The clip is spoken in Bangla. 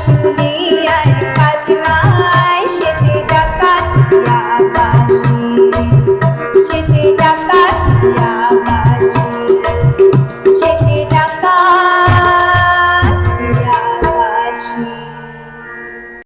শুনে।